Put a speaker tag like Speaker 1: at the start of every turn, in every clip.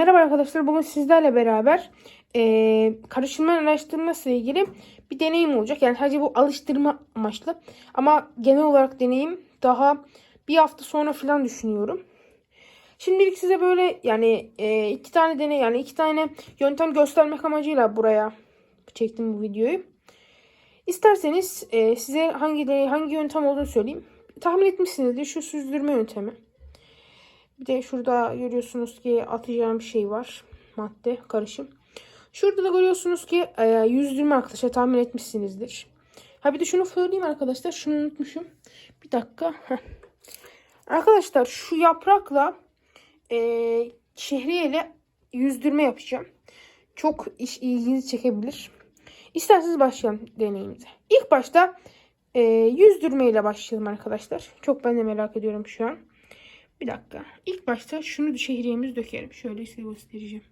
Speaker 1: Merhaba arkadaşlar. Bugün sizlerle beraber e, karışımların araştırması ile ilgili bir deneyim olacak. Yani sadece bu alıştırma amaçlı. Ama genel olarak deneyim daha bir hafta sonra falan düşünüyorum. Şimdilik size böyle yani e, iki tane deney yani iki tane yöntem göstermek amacıyla buraya çektim bu videoyu. İsterseniz e, size hangi deney, hangi yöntem olduğunu söyleyeyim. Tahmin etmişsinizdir şu süzdürme yöntemi. Bir de şurada görüyorsunuz ki atacağım şey var. Madde, karışım. Şurada da görüyorsunuz ki e, yüzdürme arkadaşlar tahmin etmişsinizdir. Ha bir de şunu söyleyeyim arkadaşlar. Şunu unutmuşum. Bir dakika. Arkadaşlar şu yaprakla e, şehriyeyle yüzdürme yapacağım. Çok iş ilginizi çekebilir. İsterseniz başlayalım deneyimize. İlk başta e, yüzdürme ile başlayalım arkadaşlar. Çok ben de merak ediyorum şu an. Bir dakika. İlk başta şunu şehriyemizi dökelim. Şöyle size göstereceğim.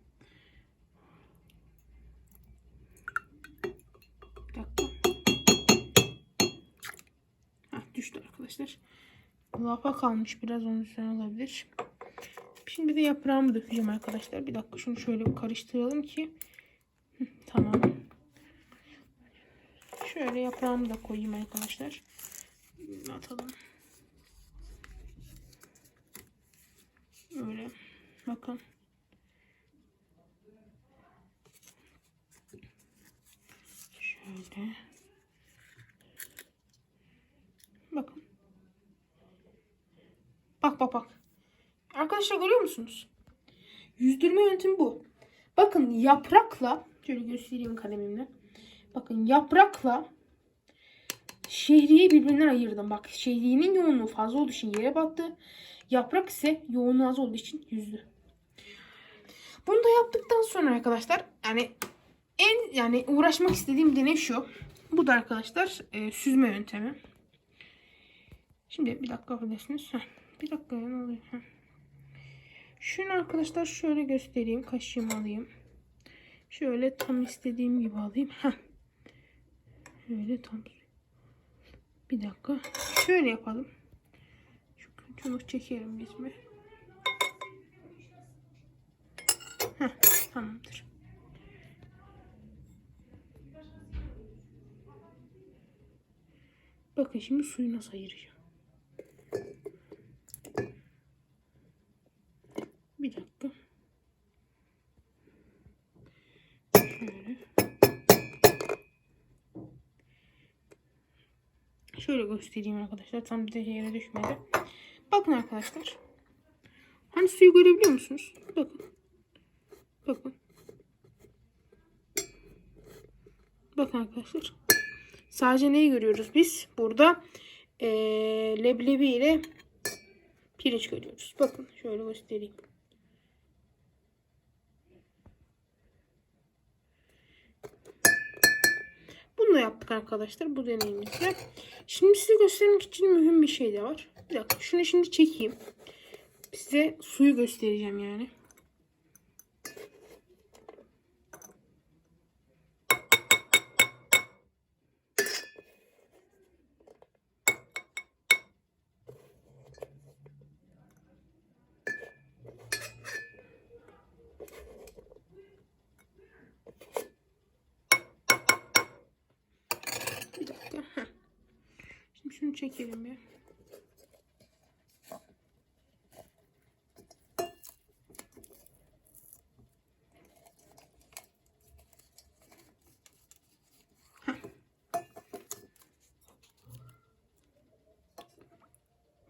Speaker 1: Bir dakika. Heh, düştü arkadaşlar. Lapa kalmış biraz onun üzerine olabilir. Şimdi de yaprağımı dökeceğim arkadaşlar. Bir dakika şunu şöyle bir karıştıralım ki. Tamam. Şöyle yaprağımı da koyayım arkadaşlar. Atalım. Öyle. Bakın. Şöyle. Bakın. Bak bak bak. Arkadaşlar görüyor musunuz? Yüzdürme yöntemi bu. Bakın yaprakla şöyle göstereyim kalemimle. Bakın yaprakla şehriye birbirinden ayırdım. Bak şehriyenin yoğunluğu fazla olduğu için yere battı. Yaprak ise yoğunluğu az olduğu için yüzdü. Bunu da yaptıktan sonra arkadaşlar yani en yani uğraşmak istediğim deney şu. Bu da arkadaşlar e, süzme yöntemi. Şimdi bir dakika affedersiniz. Bir dakika ya ne oluyor? Şunu arkadaşlar şöyle göstereyim. Kaşığımı alayım. Şöyle tam istediğim gibi alayım. Heh. Şöyle tam. Bir dakika. Şöyle yapalım. Çubuk çekerim biz mi? Tamamdır. Bakın şimdi suyu nasıl ayıracağım. Bir dakika. Şöyle. Şöyle göstereyim arkadaşlar. Tam bir yere düşmedi. Bakın arkadaşlar. Hani suyu görebiliyor musunuz? Bakın. Bakın. Bakın arkadaşlar. Sadece neyi görüyoruz biz? Burada ee, leblebi ile pirinç görüyoruz. Bakın şöyle göstereyim. Bunu yaptık arkadaşlar bu deneyimizde. Şimdi size göstermek için mühim bir şey de var. Bir dakika şunu şimdi çekeyim. Size suyu göstereceğim yani. Şimdi şunu çekelim bir.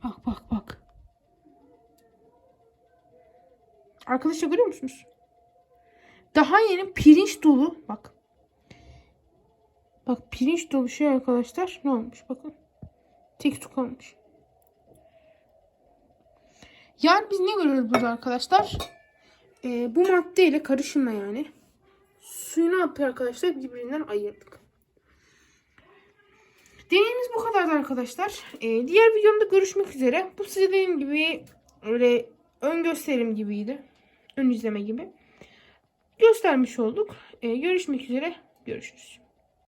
Speaker 1: Bak bak bak. Arkadaşlar görüyor musunuz? Daha yeni pirinç dolu. Bak. Bak pirinç dolu şey arkadaşlar. Ne olmuş bakın. Tek su kalmış. Yani biz ne görüyoruz burada arkadaşlar? Ee, bu maddeyle karışımla yani. Suyu ne yapıyor arkadaşlar? Birbirinden ayırdık. Deneyimiz bu kadardı arkadaşlar. Ee, diğer videomda görüşmek üzere. Bu size dediğim gibi öyle ön gösterim gibiydi. Ön izleme gibi. Göstermiş olduk. Ee, görüşmek üzere. Görüşürüz.